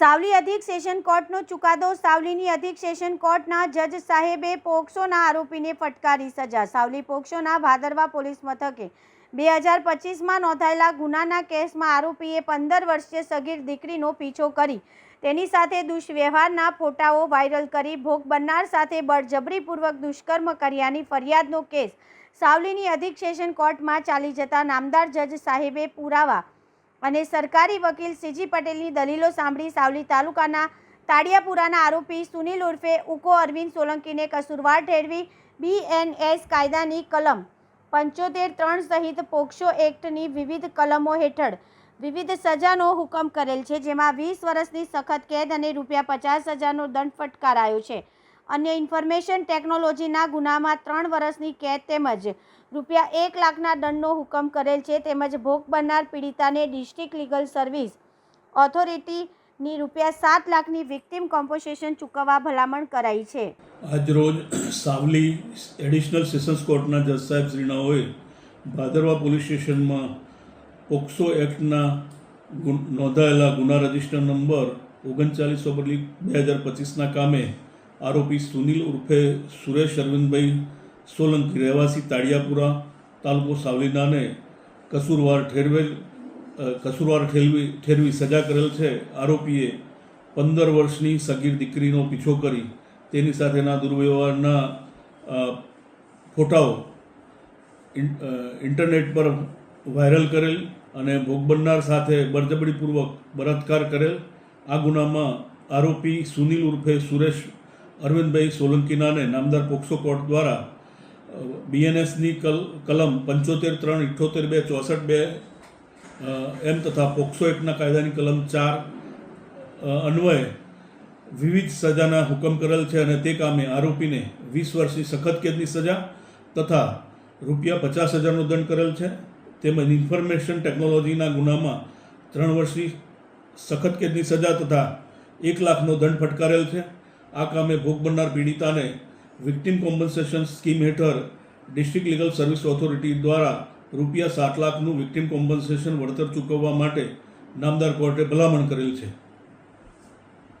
સાવલી અધિક સેશન કોર્ટનો ચુકાદો. સાવલીની અધિક સેશન કોર્ટના જજ સાહેબે પોક્સોના આરોપીને ફટકારી સજા. સાવલી પોક્સોના ભાદરવા પોલીસ મથકે બે હજાર પચીસમાં નોંધાયેલા ગુનાના કેસમાં આરોપીએ પંદર વર્ષીય સગીર દીકરીનો પીછો કરી તેની સાથે દુષ્વ્યવહારના ફોટાઓ વાયરલ કરી ભોગ બનનાર સાથે બળજબરીપૂર્વક દુષ્કર્મ કર્યાની ફરિયાદનો કેસ સાવલીની અધિક સેશન કોર્ટમાં ચાલી જતા નામદાર જજ સાહેબે પુરાવા અને સરકારી વકીલ સીજી પટેલની દલીલો સાંભળી સાવલી તાલુકાના તાડિયાપુરાના આરોપી સુનિલ ઉર્ફે ઉકો અરવિંદ સોલંકીને કસૂરવાર ઠેરવી બીએનએસ કાયદાની કલમ પંચોતેર ત્રણ સહિત પોક્સો એક્ટની વિવિધ કલમો હેઠળ વિવિધ સજાનો હુકમ કરેલ છે, જેમાં વીસ વર્ષની સખત કેદ અને રૂપિયા પચાસ હજારનો દંડ ફટકારાયો છે. અન્ય ઇન્ફોર્મેશન ટેકનોલોજીના ગુનામાં ત્રણ વર્ષની કેદ તેમજ રૂપિયા એક લાખના દંડનો હુકમ કરેલ છે. તેમજ ભોગ બનનાર પીડિતાને ડિસ્ટ્રિક્ટ લીગલ સર્વિસ ઓથોરિટીની રૂપિયા સાત લાખની વિક્ટિમ કોમ્પોસેશન ચૂકવવા ભલામણ કરાઈ છે. આજરોજ સાવલી એડિશનલ સેશન્સ કોર્ટના જજ સાહેબ શ્રીનાઓએ ભાદરવા પોલીસ સ્ટેશનમાં પોક્સો એક્ટના નોંધાયેલા ગુના રજિસ્ટર નંબર ઓગણચાલીસ ઓબ્લિક બે હજાર પચીસના કામે આરોપી સુનિલ ઉર્ફે સુરેશ અરવિંદભાઈ સોલંકી, રહેવાસી તાળિયાપુરા, તાલુકો સાવલીનાને કસૂરવાર ઠેરવેલ કસૂરવાર ઠેરવી ઠેરવી સજા કરેલ છે. આરોપીએ પંદર વર્ષની સગીર દીકરીનો પીછો કરી તેની સાથેના દુર્વ્યવહારના ફોટાઓ ઇન્ટરનેટ પર વાયરલ કરેલ અને ભોગ બનનાર સાથે બળજબડીપૂર્વક બળાત્કાર કરેલ. આ ગુનામાં આરોપી સુનિલ ઉર્ફે સુરેશ અરવિંદભાઈ સોલંકીનાને નામદાર પોક્સો કોર્ટ દ્વારા બીએનએસની કલ, કલમ પંચોતેર ત્રણ ઇઠ્ઠોતેર બે ચોસઠ બે એમ તથા પોક્સો એક્ટના કાયદાની કલમ ચાર અન્વયે વિવિધ સજાના હુકમ કરેલ છે અને તે કામે આરોપીને વીસ વર્ષની સખત કેદની સજા તથા રૂપિયા પચાસ હજારનો દંડ કરેલ છે. તેમજ ઇન્ફોર્મેશન ટેકનોલોજીના ગુનામાં ત્રણ વર્ષની સખત કેદની સજા તથા એક લાખનો દંડ ફટકારેલ છે. આ કામે ભોગ બનનાર પીડિતાને વિક્ટિમ કોમ્પન્સેશન સ્કીમ હેઠળ ડિસ્ટ્રિક્ટ લીગલ સર્વિસ ઓથોરિટી દ્વારા રૂપિયા સાત લાખનું વિક્ટિમ કોમ્પન્સેશન વળતર ચૂકવવા માટે નામદાર કોર્ટે ભલામણ કરેલ છે.